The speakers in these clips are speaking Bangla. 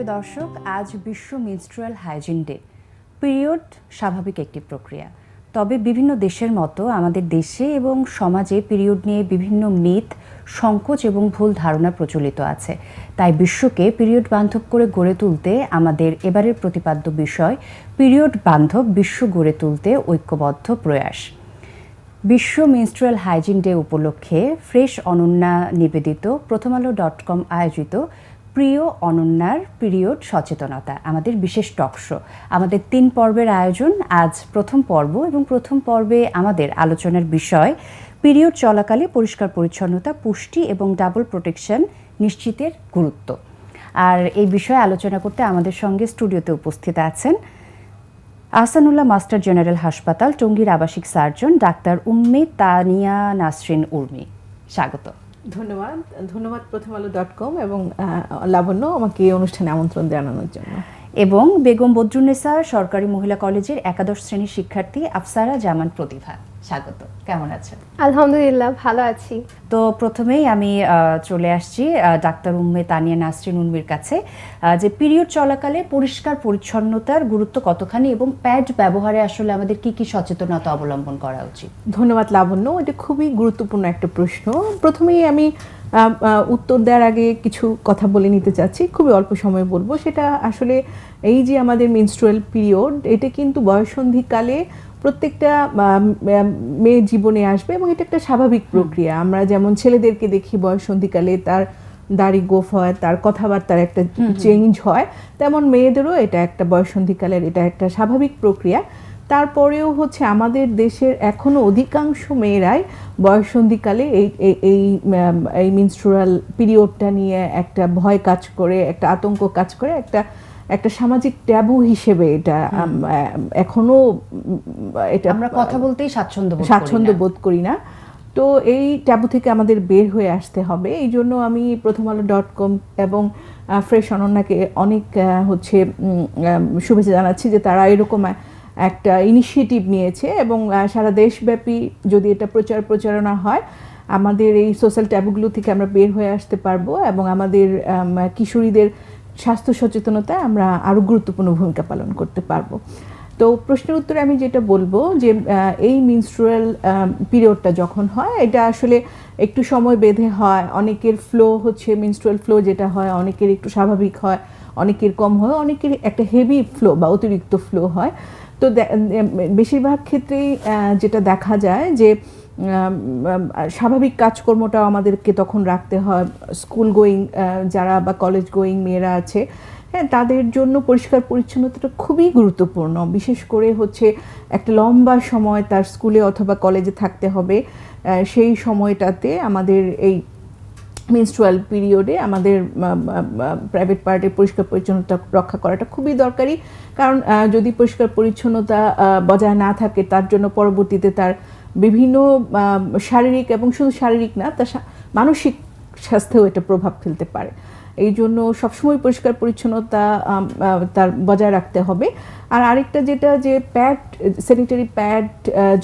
প্রিয় দর্শক, আজ বিশ্ব মিনস্ট্রুয়াল হাইজিন ডে পিরিয়ড স্বাভাবিক একটি প্রক্রিয়া। তবে বিভিন্ন দেশের মতো আমাদের দেশে এবং সমাজে পিরিয়ড নিয়ে বিভিন্ন মিথ সংকোচ এবং ভুল ধারণা প্রচলিত আছে। তাই বিশ্বকে পিরিয়ড বান্ধব করে গড়ে তুলতে আমাদের এবারের প্রতিপাদ্য বিষয় পিরিয়ড বান্ধব বিশ্ব গড়ে তুলতে ঐক্যবদ্ধ প্রয়াস। বিশ্ব মিনস্ট্রুয়াল হাইজিন ডে উপলক্ষে ফ্রেশ অনন্যা নিবেদিত প্রথম আলো ডট কম আয়োজিত প্রিয় অনন্যার পিরিয়ড সচেতনতা, আমাদের বিশেষ টকশো আমাদের তিন পর্বের আয়োজন আজ প্রথম পর্ব এবং প্রথম পর্বে আমাদের আলোচনার বিষয়, পিরিয়ড চলাকালে পরিষ্কার পরিচ্ছন্নতা, পুষ্টি এবং ডাবল প্রোটেকশন নিশ্চিতের গুরুত্ব। আর এই বিষয়ে আলোচনা করতে আমাদের সঙ্গে স্টুডিওতে উপস্থিত আছেন আহসানুল্লাহ মাস্টার জেনারেল হাসপাতাল, টঙ্গীর আবাসিক সার্জন ডাক্তার উম্মে তানিয়া নাসরিন উর্মি। স্বাগত। ধন্যবাদ ধন্যবাদ প্রথম আলো ডট কম এবং লাবণ্য আমাকে এই অনুষ্ঠানে আমন্ত্রণ জানানোর জন্য। এবং বেগম বদরুন্নেসা সরকারি মহিলা কলেজের একাদশ শ্রেণির শিক্ষার্থী আফসারা জামান প্রতিভা। স্বাগত। কেমন আছেন? আলহামদুলিল্লাহ ভালো আছি। তো প্রথমেই আমি চলে আসছি ডাক্তার উম্মে তানিয়া নাসরিন উর্মির কাছে যে পিরিয়ড চলাকালে পরিষ্কার পরিচ্ছন্নতার গুরুত্ব কতখানি এবং প্যাড ব্যবহারে আসলে আমাদের কি কি সচেতনতা অবলম্বন করা উচিত? ধন্যবাদ লাবণ্য এটা খুবই গুরুত্বপূর্ণ একটা প্রশ্ন। প্রথমেই আমি উত্তর দেওয়ার আগে কিছু কথা বলে নিতে চাচ্ছি। খুবই অল্প সময় বলব। সেটা আসলে এই যে আমাদের মিনস্ট্রুয়াল পিরিয়ড এটা কিন্তু বয়সন্ধিকালে প্রত্যেকটা মেয়ের জীবনে আসবে এবং এটা একটা স্বাভাবিক প্রক্রিয়া। আমরা যেমন ছেলেদেরকে দেখি বয়সন্ধিকালে তার দাড়ি গোফ হয় তার কথাবার্তার একটা চেঞ্জ হয় তেমন মেয়েদেরও এটা একটা বয়সন্ধিকালের এটা একটা স্বাভাবিক প্রক্রিয়া। তারপরেও হচ্ছে আমাদের দেশের এখনও অধিকাংশ মেয়েরাই বয়সন্ধিকালে এই এই- এই মিনস্ট্রুয়াল পিরিয়ডটা নিয়ে একটা ভয় কাজ করে একটা আতঙ্ক কাজ করে একটা একটা সামাজিক ট্যাবু হিসেবে এটা এখনও এটা আমরা কথা বলতেই স্বাচ্ছন্দ্য স্বাচ্ছন্দ্য বোধ করি না। তো এই ট্যাবু থেকে আমাদের বের হয়ে আসতে হবে। এই জন্য আমি প্রথম আলো ডট কম এবং ফ্রেশ অনন্যাকে অনেক হচ্ছে শুভেচ্ছা জানাচ্ছি যে তারা এরকম একটা ইনিশিয়েটিভ নিয়েছে এবং সারা দেশব্যাপী যদি এটা প্রচার প্রচারণা হয়, আমাদের এই সোশ্যাল ট্যাবুগুলো থেকে আমরা বের হয়ে আসতে পারব এবং আমাদের কিশোরীদের স্বাস্থ্য সচেতনতায় আমরা আরও গুরুত্বপূর্ণ ভূমিকা পালন করতে পারব। তো প্রশ্নের উত্তরে আমি যেটা বলব যে এই মিনস্ট্রুয়াল পিরিয়ডটা যখন হয়, এটা আসলে একটু সময় বেঁধে হয়, অনেকের ফ্লো হচ্ছে মিনস্ট্রুয়াল ফ্লো যেটা হয়, অনেকের একটু স্বাভাবিক হয়, অনেকের কম হয়, অনেকের একটা হেভি ফ্লো বা অতিরিক্ত ফ্লো হয়। তো বেশিরভাগ ক্ষেত্রেই যেটা দেখা যায় যে স্বাভাবিক কাজকর্মটাও আমাদেরকে তখন রাখতে হয়। স্কুল গোয়িং যারা বা কলেজ গোয়িং মেয়েরা আছে হ্যাঁ তাদের জন্য পরিষ্কার পরিচ্ছন্নতাটা খুবই গুরুত্বপূর্ণ। বিশেষ করে হচ্ছে একটা লম্বা সময় তার স্কুলে অথবা কলেজে থাকতে হবে। সেই সময়টাতে আমাদের এই মেনস্ট্রুয়াল পিরিয়ডে আমাদের প্রাইভেট পার্টের পরিষ্কার পরিচ্ছন্নতা রক্ষা করাটা খুবই দরকারি। কারণ যদি পরিষ্কার পরিচ্ছন্নতা বজায় না থাকে, তার জন্য পরবর্তীতে তার বিভিন্ন শারীরিক এবং শুধু শারীরিক না, তার মানসিক স্বাস্থ্যেও এটা প্রভাব ফেলতে পারে। এই জন্য সবসময় পরিষ্কার পরিচ্ছন্নতা তার বজায় রাখতে হবে। আর আরেকটা যেটা যে প্যাড স্যানিটারি প্যাড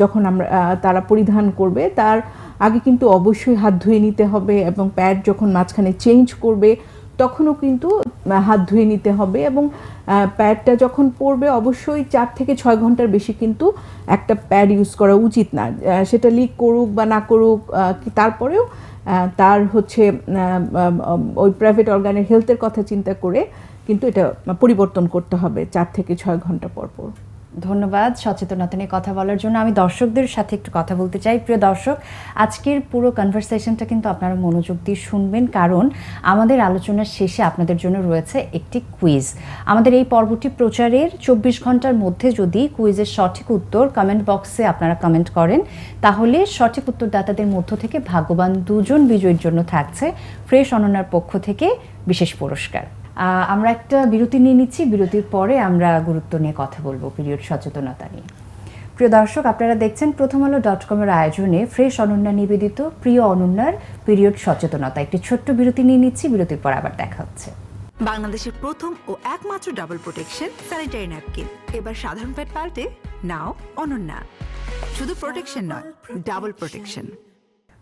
যখন আমরা তারা পরিধান করবে, তার আগে কিন্তু অবশ্যই হাত ধুয়ে নিতে হবে এবং প্যাড যখন মাঝখানে চেঞ্জ করবে, তখনও কিন্তু হাত ধুয়ে নিতে হবে এবং প্যাডটা যখন পরবে অবশ্যই চার থেকে ছয় ঘণ্টার বেশি কিন্তু একটা প্যাড ইউজ করা উচিত না। সেটা লিক করুক বা না করুক তারপরেও তার হচ্ছে ওই প্রাইভেট অর্গানের হেলথের কথা চিন্তা করে কিন্তু এটা পরিবর্তন করতে হবে চার থেকে ছয় ঘণ্টা পর পর। ধন্যবাদ সচেতনতা নিয়ে কথা বলার জন্য। আমি দর্শকদের সাথে একটু কথা বলতে চাই। প্রিয় দর্শক, আজকের পুরো কনভারসেশনটা কিন্তু আপনারা মনোযোগ দিয়ে শুনবেন কারণ আমাদের আলোচনার শেষে আপনাদের জন্য রয়েছে একটি কুইজ আমাদের এই পর্বটি প্রচারের চব্বিশ ঘণ্টার মধ্যে যদি কুইজের সঠিক উত্তর কমেন্ট বক্সে আপনারা কমেন্ট করেন, তাহলে সঠিক উত্তরদাতাদের মধ্য থেকে ভাগ্যবান দুজন বিজয়ীর জন্য থাকছে ফ্রেশ অনন্যার পক্ষ থেকে বিশেষ পুরস্কার। আমরা একটা বিরতি নিয়ে নিচ্ছি। বিরতির পরে আমরা গুরুত্ব নিয়ে কথা বলব পিরিয়ড সচেতনতা নিয়ে। প্রিয় দর্শক, আপনারা দেখছেন প্রথম আলো ডট কমের আয়োজনে ফ্রেশ অনন্যা নিবেদিত, প্রিয় অনন্যার পিরিয়ড সচেতনতা। একটি ছোট্ট বিরতি নিয়ে নিচ্ছি। বিরতির পর আবার দেখা হচ্ছে। বাংলাদেশের প্রথম ও একমাত্র ডাবল প্রোটেকশন স্যানিটারি ন্যাপকিন এবার সাধারণ প্যাড পাল্টে নাও অনন্যা। শুধু প্রোটেকশন নয় ডাবল প্রোটেকশন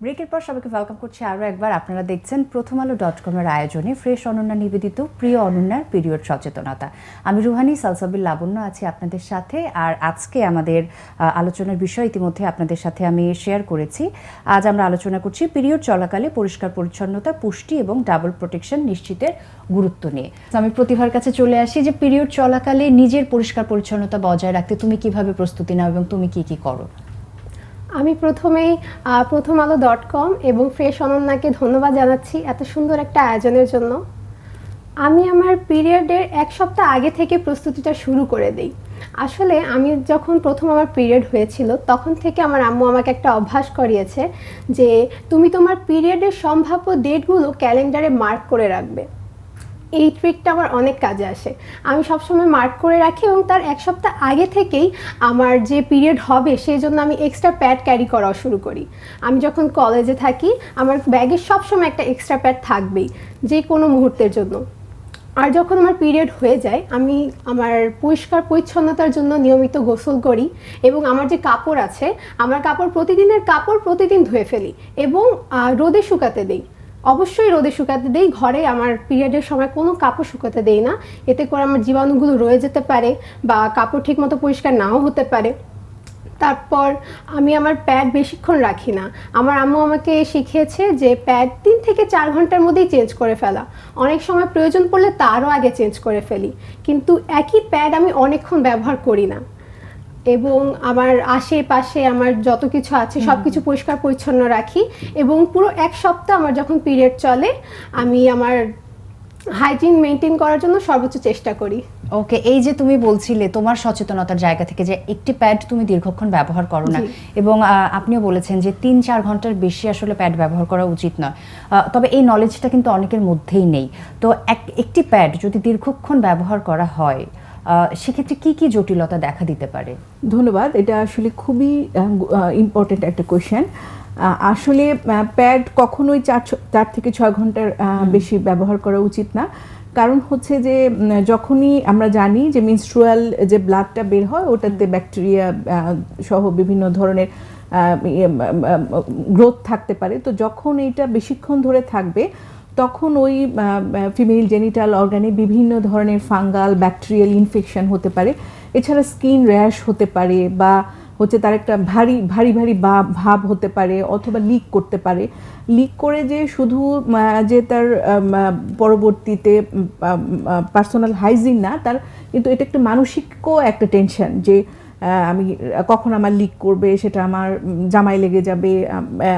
ব্রেকের পর সবাইকে ওয়েলকাম করছি আরও একবার। আপনারা দেখছেন প্রথম আলো ডট কমের আয়োজনে ফ্রেশ অনন্যা নিবেদিত, প্রিয় অনন্যার পিরিয়ড সচেতনতা। আমি রুহানি সালসাবিল লাবণ্য আছি আপনাদের সাথে, আর আজকে আমাদের আলোচনার বিষয় ইতিমধ্যে আপনাদের সাথে আমি শেয়ার করেছি। আজ আমরা আলোচনা করছি পিরিয়ড চলাকালে পরিষ্কার পরিচ্ছন্নতা, পুষ্টি এবং ডাবল প্রোটেকশন নিশ্চিতের গুরুত্ব নিয়ে। আমি প্রতিভার কাছে চলে আসি যে পিরিয়ড চলাকালে নিজের পরিষ্কার পরিচ্ছন্নতা বজায় রাখতে তুমি কীভাবে প্রস্তুতি নাও এবং তুমি কি কি করো? আমি প্রথমেই প্রথম আলো ডট কম এবং ফ্রেশ অনন্যাকে ধন্যবাদ জানাচ্ছি এত সুন্দর একটা আয়োজনের জন্য। আমি আমার পিরিয়ডের এক সপ্তাহ আগে থেকে প্রস্তুতিটা শুরু করে দিই। আসলে আমি যখন প্রথম আমার পিরিয়ড হয়েছিল, তখন থেকে আমার আম্মু আমাকে একটা অভ্যাস করিয়েছে যে, তুমি তোমার পিরিয়ডের সম্ভাব্য ডেটগুলো ক্যালেন্ডারে মার্ক করে রাখবে। এই ট্রিকটা আমার অনেক কাজে আসে। আমি সবসময় মার্ক করে রাখি এবং তার এক সপ্তাহ আগে থেকেই আমার যে পিরিয়ড হবে সেই জন্য আমি এক্সট্রা প্যাড ক্যারি করা শুরু করি। আমি যখন কলেজে থাকি, আমার ব্যাগে সবসময় একটা এক্সট্রা প্যাড থাকবেই, যে কোনো মুহূর্তের জন্য। আর যখন আমার পিরিয়ড হয়ে যায়, আমি আমার পরিষ্কার পরিচ্ছন্নতার জন্য নিয়মিত গোসল করি এবং আমার যে কাপড় আছে, আমার কাপড় প্রতিদিনের কাপড় প্রতিদিন ধুয়ে ফেলি এবং রোদে শুকাতে দিই। অবশ্যই রোদে শুকাতে দেই, ঘরে আমার পিরিয়ডের সময় কোনো কাপড় শুকাতে দেই না। এতে করে আমার জীবাণুগুলো রয়ে যেতে পারে বা কাপড় ঠিকমতো পরিষ্কার নাও হতে পারে। তারপর আমি আমার প্যাড বেশিক্ষণ রাখি না। আমার আম্মু আমাকে শিখিয়েছে যে প্যাড তিন থেকে চার ঘণ্টার মধ্যেই চেঞ্জ করে ফেলা। অনেক সময় প্রয়োজন পড়লে তারও আগে চেঞ্জ করে ফেলি। কিন্তু একই প্যাড আমি অনেকক্ষণ ব্যবহার করি না। এবং আমার আশেপাশে আমার যত কিছু আছে সব কিছু পরিষ্কার পরিচ্ছন্ন রাখি এবং পুরো এক সপ্তাহ আমার যখন পিরিয়ড চলে আমি আমার হাইজিন মেনটেন করার জন্য সর্বোচ্চ চেষ্টা করি। ওকে এই যে তুমি বলছিলে তোমার সচেতনতার জায়গা থেকে যে একটি প্যাড তুমি দীর্ঘক্ষণ ব্যবহার করো না এবং আপনিও বলেছেন যে তিন চার ঘণ্টার বেশি আসলে প্যাড ব্যবহার করা উচিত নয়। তবে এই নলেজটা কিন্তু অনেকের মধ্যেই নেই। তো এক একটি প্যাড যদি দীর্ঘক্ষণ ব্যবহার করা হয় সেক্ষেত্রে কি কি জটিলতা দেখা দিতে পারে? ধন্যবাদ এটা আসলে খুবই ইম্পর্টেন্ট একটা কোয়েশ্চেন আসলে প্যাড কখনোই চার চার থেকে ছয় ঘণ্টার বেশি ব্যবহার করা উচিত না। কারণ হচ্ছে যে যখনই আমরা জানি যে মিনস্ট্রুয়াল যে ব্লাডটা বের হয় ওটাতে ব্যাকটেরিয়া সহ বিভিন্ন ধরনের গ্রোথ থাকতে পারে। তো যখন এইটা বেশিক্ষণ ধরে থাকবে তখন ওই ফিমেল জেনিটাল অর্গানে বিভিন্ন ধরনের ফাঙ্গাল ব্যাকটেরিয়াল ইনফেকশন হতে পারে। এছাড়া স্কিন র্যাশ হতে পারে বা হচ্ছে তার একটা ভারী ভারী ভারী বা- ভাব হতে পারে অথবা লিক করতে পারে। লিক করে যে শুধু যে তার পরবর্তীতে পার্সোনাল হাইজিন না, তার কিন্তু এটা একটা মানসিকও একটা টেনশন যে আমি কখন আমার লিক করবে, সেটা আমার জামাই লেগে যাবে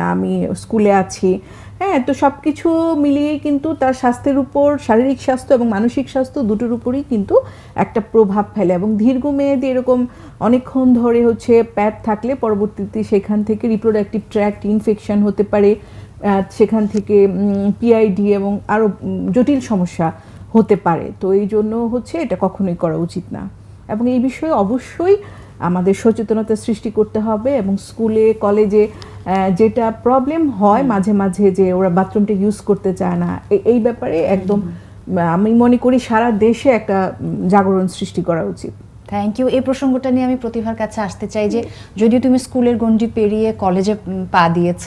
আমি স্কুলে আছি হ্যাঁ তো সব কিছু মিলিয়েই কিন্তু তার স্বাস্থ্যের উপর, শারীরিক স্বাস্থ্য এবং মানসিক স্বাস্থ্য দুটোর উপরই কিন্তু একটা প্রভাব ফেলে এবং দীর্ঘমেয়াদী এরকম অনেকক্ষণ ধরে হচ্ছে প্যাড থাকলে পরবর্তীতে সেখান থেকে রিপ্রোডাক্টিভ ট্র্যাক্ট ইনফেকশন হতে পারে সেখান থেকে পিআইডি এবং আরও জটিল সমস্যা হতে পারে। তো এই জন্য হচ্ছে এটা কখনোই করা উচিত না। এবং এই বিষয়ে অবশ্যই আমাদের সচেতনতা সৃষ্টি করতে হবে এবং স্কুলে কলেজে যেটা প্রবলেম হয় মাঝে মাঝে যে ওরা বাথরুমটা ইউজ করতে চায় না এই ব্যাপারে একদম আমি মনে করি সারা দেশে একটা জাগরণ সৃষ্টি করা উচিত। থ্যাংক ইউ এই প্রসঙ্গটা নিয়ে আমি প্রতিভার কাছে আসতে চাই যে যদিও তুমি স্কুলের গণ্ডি পেরিয়ে কলেজে পা দিয়েছ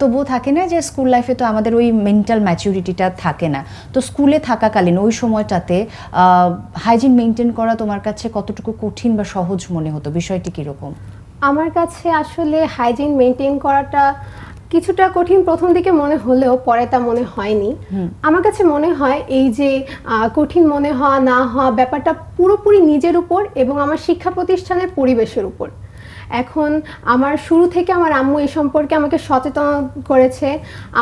তবুও থাকে না যে স্কুল লাইফে তো আমাদের ওই মেন্টাল ম্যাচুরিটিটা থাকে না। তো স্কুলে থাকাকালীন ওই সময়টাতে হাইজিন মেনটেন করা তোমার কাছে কতটুকু কঠিন বা সহজ মনে হতো? বিষয়টি কীরকম? আমার কাছে আসলে হাইজিন মেনটেন করাটা কিছুটা কঠিন প্রথম দিকে মনে হলেও পরে তা মনে হয়নি। আমার কাছে মনে হয় এই যে কঠিন মনে হওয়া না হওয়া ব্যাপারটা পুরোপুরি নিজের উপর এবং আমার শিক্ষা প্রতিষ্ঠানের পরিবেশের উপর। এখন আমার শুরু থেকে আমার আম্মু এই সম্পর্কে আমাকে সচেতন করেছে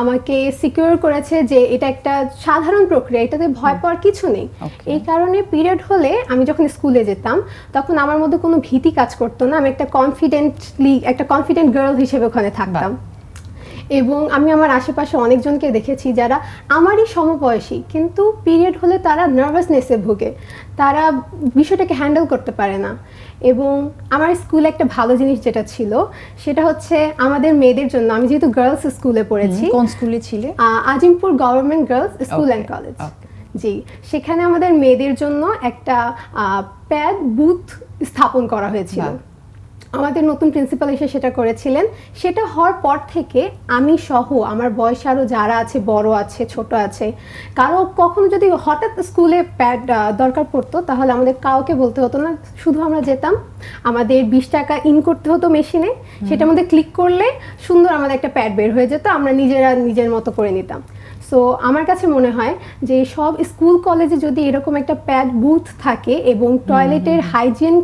আমাকে সিকিউর করেছে যে এটা একটা সাধারণ প্রক্রিয়া এটাতে ভয় পাওয়ার কিছু নেই। এই কারণে পিরিয়ড হলে আমি যখন স্কুলে যেতাম তখন আমার মধ্যে কোনো ভীতি কাজ করতো না। আমি একটা কনফিডেন্টলি একটা কনফিডেন্ট গার্ল হিসেবে ওখানে থাকতাম। এবং আমি আমার আশেপাশে অনেকজনকে দেখেছি যারা আমারই সমবয়সী কিন্তু পিরিয়ড হলে তারা নার্ভাসনেসে ভোগে। তারা বিষয়টাকে হ্যান্ডেল করতে পারে না। এবং আমার স্কুলে একটা ভালো জিনিস যেটা ছিল সেটা হচ্ছে আমাদের মেয়েদের জন্য আমি যেহেতু গার্লস স্কুলে পড়েছি কোন স্কুলে ছিলে? Azimpur government girls school and college জি সেখানে আমাদের মেয়েদের জন্য একটা প্যাড বুথ স্থাপন করা হয়েছিল। আমাদের নতুন প্রিন্সিপাল এসে সেটা করেছিলেন। সেটা হওয়ার পর থেকে আমি সহ আমার বয়স আরও যারা আছে বড় আছে ছোট আছে কারও কখনো যদি হঠাৎ স্কুলে প্যাড দরকার পড়তো তাহলে আমাদের কাউকে বলতে হতো না। শুধু আমরা যেতাম আমাদের বিশ টাকা ইন করতে হতো মেশিনে সেটার মধ্যে ক্লিক করলে সুন্দর আমাদের একটা প্যাড বের হয়ে যেত আমরা নিজেরা নিজের মতো করে নিতাম। সো আমার কাছে মনে হয় যে সব স্কুল কলেজে যদি এরকম একটা প্যাড বুথ থাকে এবং টয়লেটের হাইজিন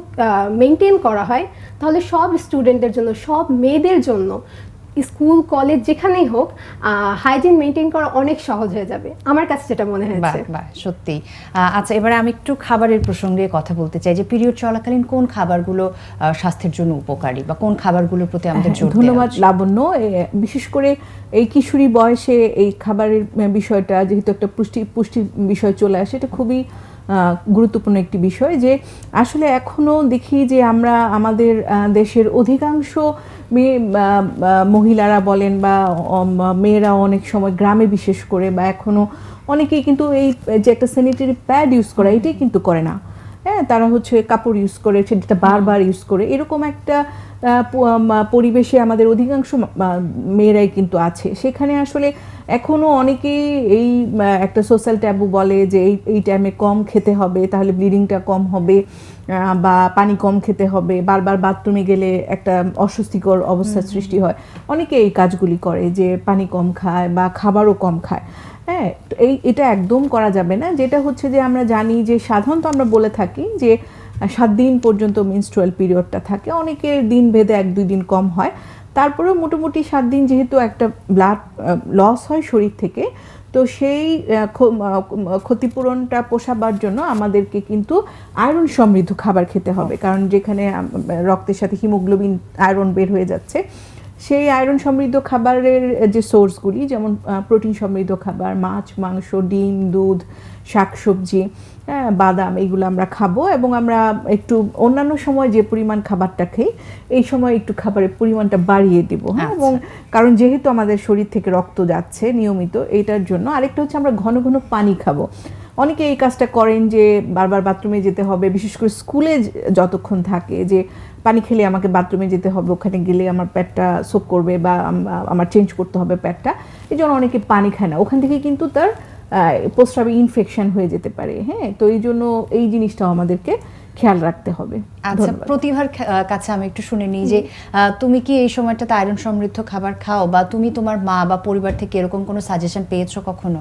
মেনটেন করা হয় তাহলে সব স্টুডেন্টদের জন্য সব মেয়েদের জন্য স্কুল কলেজ যেখানেই হোক হাইজিন মেনটেন করা অনেক সহজ হয়ে যাবে। আমার কাছে যেটা মনে বাহ হয়েছে। সত্যি। আচ্ছা এবারে আমি একটু খাবারের প্রসঙ্গে কথা বলতে চাই যে পিরিয়ড চলাকালীন কোন খাবারগুলো স্বাস্থ্যের জন্য উপকারী বা কোন খাবারগুলোর প্রতি আমাদের জোর ধন্যবাদ লাবণ্য। বিশেষ করে এই কিশোরী বয়সে এই খাবারের বিষয়টা যেহেতু একটা পুষ্টি পুষ্টির বিষয় চলে আসে এটা খুবই গুরুত্বপূর্ণ একটি বিষয় যে আসলে এখনও দেখি যে আমরা আমাদের দেশের অধিকাংশ মেয়ে মহিলারা বলেন বা মেয়েরা অনেক সময় গ্রামে বিশেষ করে বা এখনও অনেকেই কিন্তু এই যে একটা স্যানিটারি প্যাড ইউজ করা, এটাই কিন্তু করে না। হ্যাঁ তারা হচ্ছে কাপড় ইউজ করে, সেটা বারবার ইউজ করে। এরকম একটা পরিবেশে আমাদের অধিকাংশ মেয়েরাই কিন্তু আছে। সেখানে আসলে এখনও অনেকেই এই একটা সোশ্যাল ট্যাবু বলে যে এই এই টাইমে কম খেতে হবে তাহলে ব্লিডিংটা কম হবে বা পানি কম খেতে হবে বারবার বাথরুমে গেলে একটা অস্বস্তিকর অবস্থার সৃষ্টি হয়। অনেকে এই কাজগুলি করে যে পানি কম খায় বা খাবারও কম খায়। হ্যাঁ এই এটা একদম করা যাবে না। যেটা হচ্ছে যে আমরা জানি যে সাধারণত আমরা বলে থাকি যে সাত দিন পর্যন্ত মিনস্ট্রুয়াল পিরিয়ডটা থাকে। অনেকের দিন ভেদে এক দুই দিন কম হয়। তারপরেও মোটামুটি সাত দিন যেহেতু একটা ব্লাড লস হয় শরীর থেকে, তো সেই ক্ষতিপূরণটা পোষাবার জন্য আমাদেরকে কিন্তু আয়রন সমৃদ্ধ খাবার খেতে হবে। কারণ যেখানে রক্তের সাথে হিমোগ্লোবিন আয়রন বের হয়ে যাচ্ছে, সেই আয়রন সমৃদ্ধ খাবারের যে সোর্সগুলি যেমন প্রোটিন সমৃদ্ধ খাবার, মাছ, মাংস, ডিম, দুধ, শাকসবজি বাদাম এগুলো আমরা খাব এবং আমরা একটু অন্যান্য সময় যে পরিমাণ খাবারটা খাই এই সময় একটু খাবারের পরিমাণটা বাড়িয়ে দিব হ্যাঁ এবং কারণ যেহেতু আমাদের শরীর থেকে রক্ত যাচ্ছে নিয়মিত এইটার জন্য আরেকটা হচ্ছে আমরা ঘন ঘন পানি খাব। অনেকে এই কাজটা করেন যে বারবার বাথরুমে যেতে হবে বিশেষ করে স্কুলে যতক্ষণ থাকে যে পানি খেলে আমাকে বাথরুমে যেতে হবে ওখানে গেলে আমার পেটটা সোক করবে বা আমার চেঞ্জ করতে হবে পেটটা এই জন্য অনেকে পানি খায় না। ওখান থেকে কিন্তু তার প্রস্রাবে ইনফেকশন হয়ে যেতে পারে হ্যাঁ? তো এই জন্য এই জিনিসটাও আমাদেরকে খেয়াল রাখতে হবে। আচ্ছা প্রতিভার কাছে আমি একটু শুনে নিই যে তুমি কি এই সময়টাতে আয়রন সমৃদ্ধ খাবার খাও বা তুমি তোমার মা বা পরিবার থেকে এরকম কোনো সাজেশন পেয়েছ কখনো?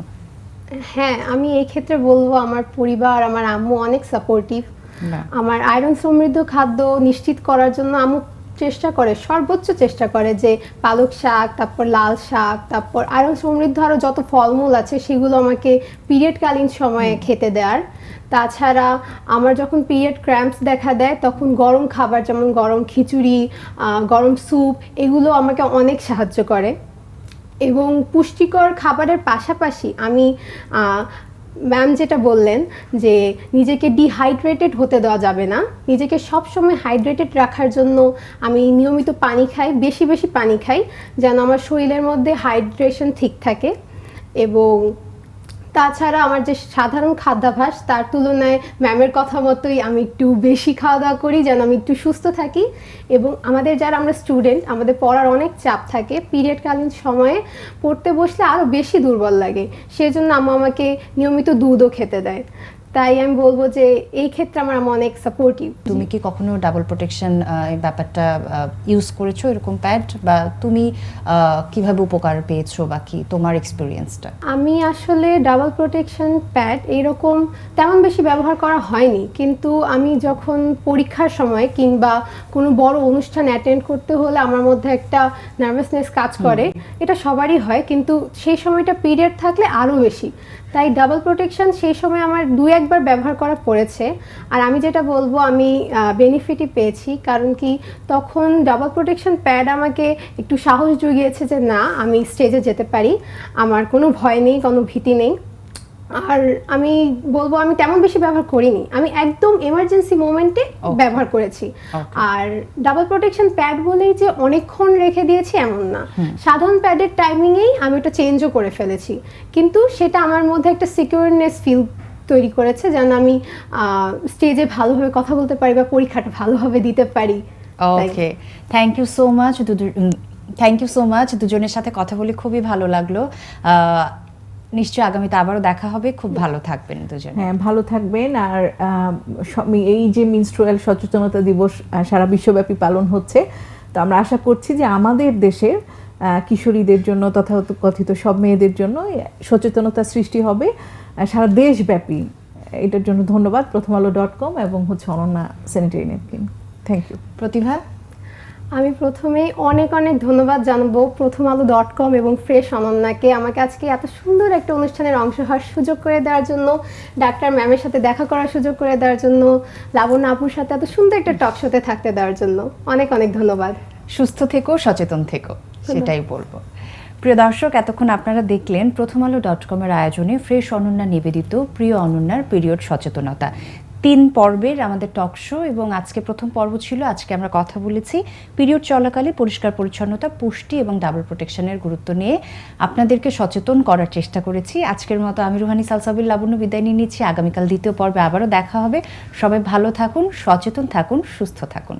হ্যাঁ আমি এই ক্ষেত্রে বলব আমার পরিবার আমার আম্মু অনেক সাপোর্টিভ আমার আয়রন সমৃদ্ধ খাদ্য নিশ্চিত করার জন্য আম্মু চেষ্টা করে সর্বোচ্চ চেষ্টা করে যে পালক শাক তারপর লাল শাক তারপর আরও সমৃদ্ধ আরও যত ফলমূল আছে সেগুলো আমাকে পিরিয়ডকালীন সময়ে খেতে দেওয়ার তাছাড়া আমার যখন পিরিয়ড ক্র্যাম্পস দেখা দেয় তখন গরম খাবার যেমন গরম খিচুড়ি গরম স্যুপ এগুলো আমাকে অনেক সাহায্য করে। এবং পুষ্টিকর খাবারের পাশাপাশি আমি ম্যাম যেটা বললেন যে নিজেকে ডিহাইড্রেটেড হতে দেওয়া যাবে না। নিজেকে সবসময় হাইড্রেটেড রাখার জন্য আমি নিয়মিত পানি খাই, বেশি বেশি পানি খাই, যেন আমার শরীরের মধ্যে হাইড্রেশন ঠিক থাকে এবং তাছাড়া আমার যে সাধারণ খাদ্যাভাস তার তুলনায় ম্যামের কথা মতোই আমি একটু বেশি খাওয়া দাওয়া করি, যেন আমি একটু সুস্থ থাকি। এবং আমাদের যারা আমরা স্টুডেন্ট আমাদের পড়ার অনেক চাপ থাকে। পিরিয়ডকালীন সময়ে পড়তে বসলে আরও বেশি দুর্বল লাগে। সেজন্য আম্মা আমাকে নিয়মিত দুধও খেতে দেয়। তাই আমি বলব যে এই ক্ষেত্রে আমার আম্মা অনেক সাপোর্টিভ তুমি কি কখনো ডাবল প্রোটেকশন ব্যাপারটা ইউজ করেছ এরকম প্যাড বা তুমি কীভাবে উপকার পেয়েছ বা কি তোমার এক্সপিরিয়েন্সটা আমি আসলে ডাবল প্রোটেকশন প্যাড এইরকম তেমন বেশি ব্যবহার করা হয়নি। কিন্তু আমি যখন পরীক্ষার সময় কিংবা কোনো বড় অনুষ্ঠান অ্যাটেন্ড করতে হলে আমার মধ্যে একটা নার্ভাসনেস কাজ করে। এটা সবারই হয় কিন্তু সেই সময়টা পিরিয়ড থাকলে আরও বেশি। তাই ডাবল প্রোটেকশন সেই সময় আমার দু একবার ব্যবহার করা পড়েছে। আর আমি যেটা বলব আমি বেনিফিটই পেয়েছি। কারণ কি তখন ডাবল প্রোটেকশন প্যাড আমাকে একটু সাহস জুগিয়েছে যে না আমি স্টেজে যেতে পারি। আমার কোনো ভয় নেই কোনো ভীতি নেই। আর আমি বলব আমি তেমন বেশি ব্যবহার করিনি। আমি একদম এমার্জেন্সি মোমেন্টে ব্যবহার করেছি। আর ডাবল প্রোটেকশন প্যাড বলেই যে অনেকক্ষণ রেখে দিয়েছি এমন না। সাধারণ প্যাডের টাইমিংয়েই আমি ওটা চেঞ্জও করে ফেলেছি। কিন্তু সেটা আমার মধ্যে একটা সিকিউরনেস ফিল তৈরি করেছে যেন আমি স্টেজে ভালোভাবে কথা বলতে পারি বা পরীক্ষাটা ভালোভাবে দিতে পারি। Okay thank you so much thank you so much দুজনের সাথে কথা বলে খুবই ভালো লাগল। আহ, নিশ্চয়ই আগামীতে আবারও দেখা হবে খুব ভালো থাকবেন দুজন। হ্যাঁ ভালো থাকবেন। আর আহ, এই যে মিনস্ট্রুয়াল সচেতনতা দিবস সারা বিশ্বব্যাপী পালন হচ্ছে তো আমরা আশা করছি যে আমাদের দেশের কিশোরীদের জন্য তথা কথিত সব মেয়েদের জন্য সচেতনতা সৃষ্টি হবে। সারা দেশব্যাপী এটার জন্য ধন্যবাদ। প্রথম আলো ডট কম এবং হচ্ছে Ananya sanitary napkin. Thank you Pratibha? আমি প্রথমেই অনেক অনেক ধন্যবাদ জানাব প্রথম আলো ডট কম এবং ফ্রেশ অনন্যাকে। আমাকে আজকে এত সুন্দর একটা অনুষ্ঠানের অংশ হওয়ার সুযোগ করে দেওয়ার জন্য, ডাক্তার ম্যামের সাথে দেখা করার সুযোগ করে দেওয়ার জন্য, লাবণ্য আপুর সাথে এত সুন্দর একটা টক শোতে থাকতে দেওয়ার জন্য। অনেক অনেক ধন্যবাদ। সুস্থ থেকো সচেতন থেকো সেটাই বলব। প্রিয় দর্শক এতক্ষণ আপনারা দেখলেন প্রথম আলো ডট কমের আয়োজনে ফ্রেশ অনন্যা নিবেদিত প্রিয় অনন্যার পিরিয়ড সচেতনতা। তিন পর্বের আমাদের টক শো এবং আজকে প্রথম পর্ব ছিল আজকে আমরা কথা বলেছি পিরিয়ড চলাকালে পরিষ্কার পরিচ্ছন্নতা পুষ্টি এবং ডাবল প্রোটেকশনের গুরুত্ব নিয়ে। আপনাদেরকে সচেতন করার চেষ্টা করেছি। আজকের মতো আমি রুহানি সালসাবির লাবণ্য বিদায় নিয়ে নিচ্ছি। আগামীকাল দ্বিতীয় পর্বে আবারও দেখা হবে। সবাই ভালো থাকুন সচেতন থাকুন সুস্থ থাকুন।